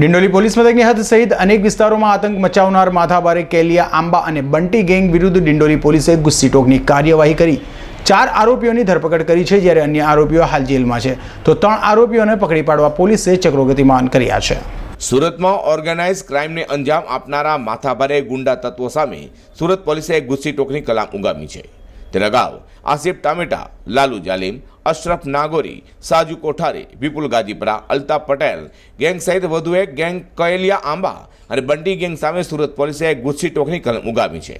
Dindoli police મથકની હદ સહિત અનેક વિસ્તારોમાં આતંક મચાવનાર માથાભારે કેલિયા, આંબા અને બંટી ગેંગ વિરુદ્ધ ડિંડોલી પોલીસે ગુસ્સીટોકની કાર્યવાહી કરી. ચાર આરોપીઓની ધરપકડ કરી છે જ્યારે અન્ય આરોપીઓ હાલ જેલમાં છે. તો ત્રણ આરોપીઓને પકડી પાડવા પોલીસે ચક્રો ગતિમાન કર્યા છે. સુરતમાં ઓર્ગેનાઇઝ ક્રાઇમને અંજામ આપનારા માથાભારે ગુંડા તત્વો સામે સુરત પોલીસે ગુસ્સી ટોકની કલામ ઉગામી છે. તે અગાઉ આસિફ ટામેટા, લાલુ જાલિમ, અશરફ નાગોરી, સાજુ કોઠારી, વિપુલ ગાજીપરા, અલ્તાફ પટેલ, ગેંગ સહિત વધુ એક ગેંગ કયેલિયા આંબા અને બંટી ગેંગ સામે સુરત પોલીસે ગુસ્સી ટોકની કલમ ઉગામી છે.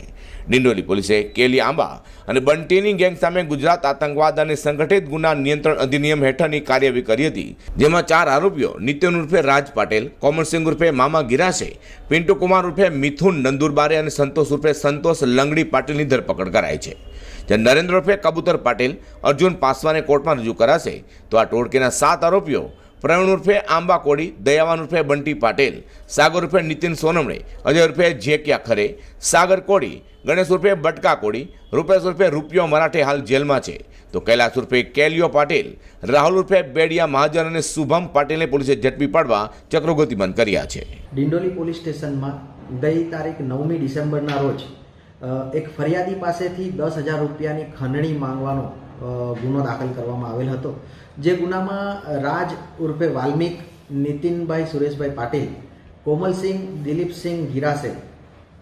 ડિંડોલી પોલીસે કેલી આંબા અને બંટીની ગેંગ સામે ગુજરાત આતંકવાદ અને સંગઠિત ગુના નિયંત્રણ અધિનિયમ હેઠળની કાર્યવાહી કરી હતી, જેમાં ચાર આરોપીઓ નિત્યન ઉર્ફે રાજ પાટેલ કોમરસિંહ ઉર્ફે મામા ગિરાસે પિન્ટુ કુમાર ઉર્ફે મિથુન નંદુરબારે અને સંતોષ ઉર્ફે સંતોષ લંગડી પાટીલની ધરપકડ કરાઈ છે. જ્યારે નરેન્દ્ર ઉર્ફે કબૂતર પાટીલ, અર્જુન પાસવાને કોર્ટમાં રજૂ કરાશે, તો આ ટોળકીના સાત આરોપીઓ, પ્રવીણ ઉર્ફે આંબા કોડી દયાવાન ઉર્ફે બંટી પાટેલ, સાગર ઉર્ફે નીતિન સોનમણે, અજય ઉર્ફે જેકિયા ખરે, સાગર કોડી ગણેશ ઉર્ફે બટકા કોડી રૂપેશ ઉર્ફે રૂપિયો મરાઠે હાલ જેલમાં છે. તો કૈલાસ ઉર્ફે કેલિયો પાટીલ, રાહુલ ઉર્ફે બેડિયા મહાજન અને શુભમ પાટીલને પોલીસે ઝડપી પાડવા ચક્રો ગતિમાન કર્યા છે. ડિંડોલી પોલીસ સ્ટેશનમાં ગઈ તારીખ નવમી ડિસેમ્બરના રોજ એક ફરિયાદી પાસેથી દસ હજાર રૂપિયાની ખંડણી માંગવાનો ગુનો દાખલ કરવામાં આવેલ હતો. જે ગુનામાં રાજ ઉર્ફે વાલ્મિક, નીતિનભાઈ સુરેશભાઈ પાટીલ, કોમલસિંહ, દિલીપસિંહ ગિરાસે,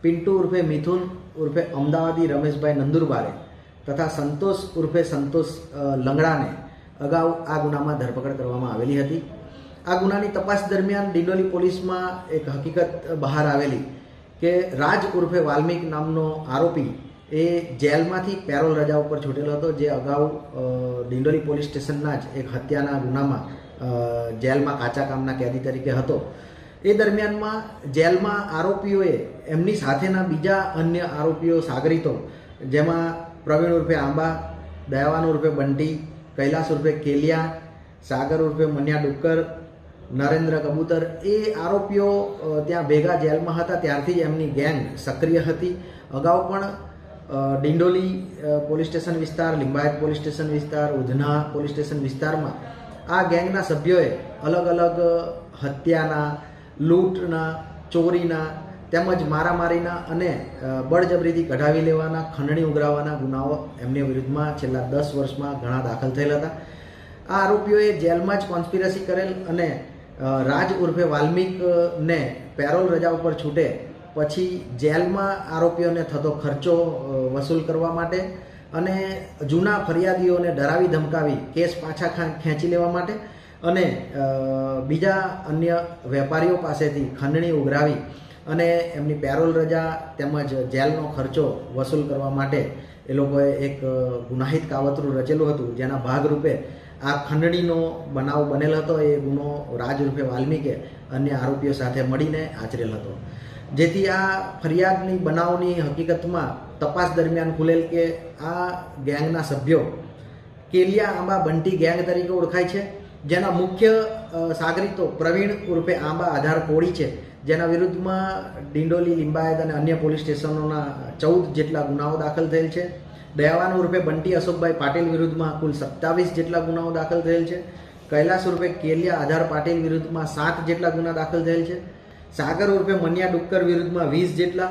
પિન્ટુ ઉર્ફે મિથુન ઉર્ફે અમદાવાદી રમેશભાઈ નંદુરબારે તથા સંતોષ ઉર્ફે સંતોષ લંગડાને અગાઉ આ ગુનામાં ધરપકડ કરવામાં આવેલી હતી. આ ગુનાની તપાસ દરમિયાન ડિંડોલી પોલીસમાં એક હકીકત બહાર આવેલી. કે રાજ ઉર્ફે વાલ્મિક નામનો આરોપી એ જેલમાંથી પેરોલ રજા ઉપર છૂટેલો હતો. જે અગાઉ ડિંડોરી પોલીસ સ્ટેશનના જ એક હત્યાના ગુનામાં જેલમાં કાચા કામના કેદી તરીકે હતો. એ દરમિયાનમાં જેલમાં આરોપીઓએ એમની સાથેના બીજા અન્ય આરોપીઓ સાગરીતો, જેમાં પ્રવીણ ઉર્ફે આંબા, દયાવાન ઉર્ફે બંટી, કૈલાસ ઉર્ફે કેલિયા, સાગર ઉર્ફે મન્યા ડુક્કર નરેન્દ્ર કબૂતર એ આરોપીઓ ત્યાં ભેગા જેલમાં હતા. ત્યારથી એમની ગેંગ સક્રિય હતી. અગાઉ પણ ડિંડોલી પોલીસ સ્ટેશન વિસ્તાર, લિંબાયત પોલીસ સ્ટેશન વિસ્તાર, ઉધના પોલીસ સ્ટેશન વિસ્તારમાં આ ગેંગના સભ્યોએ અલગ અલગ હત્યાના, લૂંટના, ચોરીના તેમજ મારામારીના અને બળજબરીથી કઢાવી લેવાના, ખંડણી ઉઘરાવવાના ગુનાઓ એમની વિરુદ્ધમાં છેલ્લા દસ વર્ષમાં ઘણા દાખલ થયેલા હતા. આ આરોપીઓએ જેલમાં જ કોન્સ્પિરસી કરેલ અને રાજ ઉર્ફે વાલ્મિકને પેરોલ રજા ઉપર છૂટે, પછી જેલમાં આરોપીઓને થતો ખર્ચો વસૂલ કરવા માટે અને જૂના ફરિયાદીઓને ડરાવી ધમકાવી કેસ પાછા ખેંચી લેવા માટે અને બીજા અન્ય વેપારીઓ પાસેથી ખંડણી ઉઘરાવી અને એમની પેરોલ રજા તેમજ જેલનો ખર્ચો વસૂલ કરવા માટે એ લોકોએ એક ગુનાહિત કાવતરું રચેલું હતું, જેના ભાગરૂપે આ ખંડણીનો બનાવ બનેલ હતો, એ ગુનો રાજ રૂપે વાલ્મીકે અન્ય આરોપીઓ સાથે મળીને આચરેલ હતો. જેથી આ ફરિયાદની બનાવની હકીકતમાં તપાસ દરમિયાન ખુલેલ કે આ ગેંગના સભ્યો કેલિયા આંબા બંટી ગેંગ તરીકે ઓળખાય છે, જેના મુખ્ય સાગરીતો પ્રવીણ ઉર્ફે આંબા આધાર કોળી છે, જેના વિરુદ્ધમાં ડિંડોલી લિંબાયત અને અન્ય પોલીસ સ્ટેશનોના ચૌદ જેટલા ગુનાઓ દાખલ થયેલ છે. દયાવાન ઉર્ફે બંટી અશોકભાઈ પાટીલ વિરુદ્ધમાં કુલ સત્તાવીસ જેટલા ગુનાઓ દાખલ થયેલ છે. કૈલાસ ઉર્ફે કેલિયા આધાર પાટીલ વિરુદ્ધમાં સાત જેટલા ગુના દાખલ થયેલ છે. સાગર ઉર્ફે મન્યા ડુક્કર વિરુદ્ધમાં વીસ જેટલા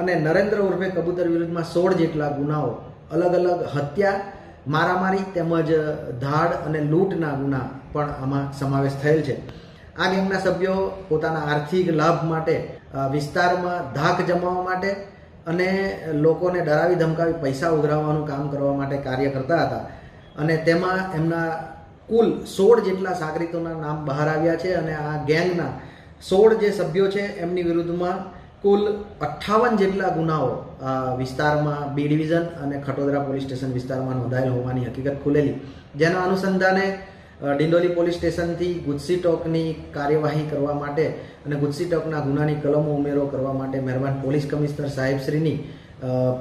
અને નરેન્દ્ર ઉર્ફે કબૂતર વિરુદ્ધમાં સોળ જેટલા ગુનાઓ. અલગ અલગ હત્યા, મારામારી તેમજ ધાડ અને લૂંટના ગુના પણ આમાં સમાવેશ થયેલ છે. આ ગેંગના સભ્યો પોતાના આર્થિક લાભ માટે વિસ્તારમાં ધાક જમાવવા માટે અને લોકોને ડરાવી ધમકાવી પૈસા ઉઘરાવવાનું કામ કરવા માટે કાર્ય કરતા હતા. અને તેમાં એમના કુલ સોળ જેટલા સાગરીતોના નામ બહાર આવ્યા છે અને આ ગેંગના સોળ જે સભ્યો છે એમની વિરુદ્ધમાં કુલ અઠ્ઠાવન જેટલા ગુનાઓ આ વિસ્તારમાં બી ડિવિઝન અને ખટોદરા પોલીસ સ્ટેશન વિસ્તારમાં નોંધાયેલ હોવાની હકીકત ખુલેલી. જેના અનુસંધાને ડિંડોલી પોલીસ સ્ટેશનથી ગુજસી ટોકની કાર્યવાહી કરવા માટે અને ગુજસી ટોકના ગુનાની કલમો ઉમેરો કરવા માટે મહેરબાન પોલીસ કમિશનર સાહેબશ્રીની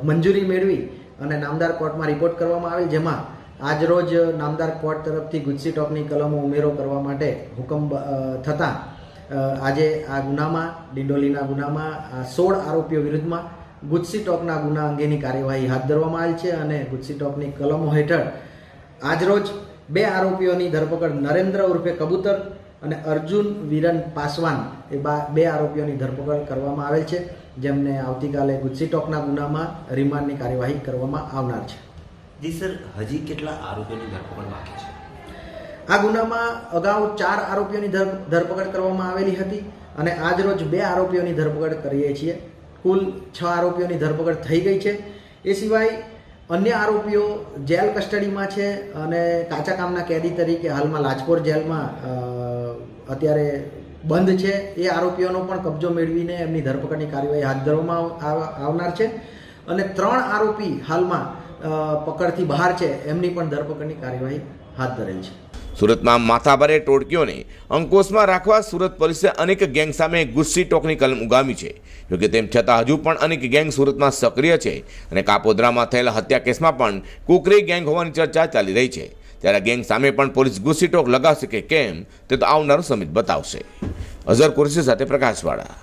મંજૂરી મેળવી અને નામદાર કોર્ટમાં રિપોર્ટ કરવામાં આવેલ, જેમાં આજરોજ નામદાર કોર્ટ તરફથી ગુજસી ટોકની કલમો ઉમેરો કરવા માટે હુકમ થતાં આજે આ ગુનામાં, ડિંડોલીના ગુનામાં સોળ આરોપીઓ વિરુદ્ધમાં ગુજસી ટોકના ગુના અંગેની કાર્યવાહી હાથ ધરવામાં આવેલ છે અને ગુજસી ટોકની કલમો હેઠળ આજરોજ બે આરોપીઓની ધરપકડ નરેન્દ્ર ઉર્ફે કબૂતર અને અર્જુન વિરન પાસવાન એ બા આરોપીઓની ધરપકડ કરવામાં આવેલ છે જેમને આવતીકાલે ગુજસીટોકના ગુનામાં રિમાન્ડની કાર્યવાહી કરવામાં આવનાર છે. જી સર હજી કેટલા આરોપીઓની ધરપકડ બાકી છે? આ ગુનામાં અગાઉ ચાર આરોપીઓની ધર- ધરપકડ કરવામાં આવેલી હતી અને આજરોજ બે આરોપીઓની ધરપકડ કરીએ છીએ. કુલ છ આરોપીઓની ધરપકડ થઈ ગઈ છે. એ સિવાય અન્ય આરોપીઓ જેલ કસ્ટડીમાં છે અને કાચા કામના કેદી તરીકે હાલમાં લાજપોર જેલમાં અત્યારે બંધ છે. એ આરોપીઓનો પણ કબજો મેળવીને એમની ધરપકડની કાર્યવાહી હાથ ધરવામાં આવ- આવ- આવનાર છે. અને ત્રણ આરોપી હાલમાં પકડથી બહાર છે. એમની પણ ધરપકડની કાર્યવાહી હાથ ધરેલ છે. સુરતમાં માથાભારે ટોળકીઓને અંકુશમાં રાખવા સુરત પોલીસે અનેક ગેંગ સામે ગુસ્સી ટોકની કલમ ઉગામી છે. જોકે તેમ છતાં હજુ પણ અનેક ગેંગ સુરતમાં સક્રિય છે અને કાપોદ્રામાં થયેલા હત્યા કેસમાં પણ કુકરી ગેંગ હોવાની ચર્ચા ચાલી રહી છે. ત્યારે ગેંગ સામે પણ પોલીસ ગુસ્સી ટોક લગાવશે કે કેમ તે તો આવનારો સમિત બતાવશે. અઝર કુરશી સાથે પ્રકાશવાળા.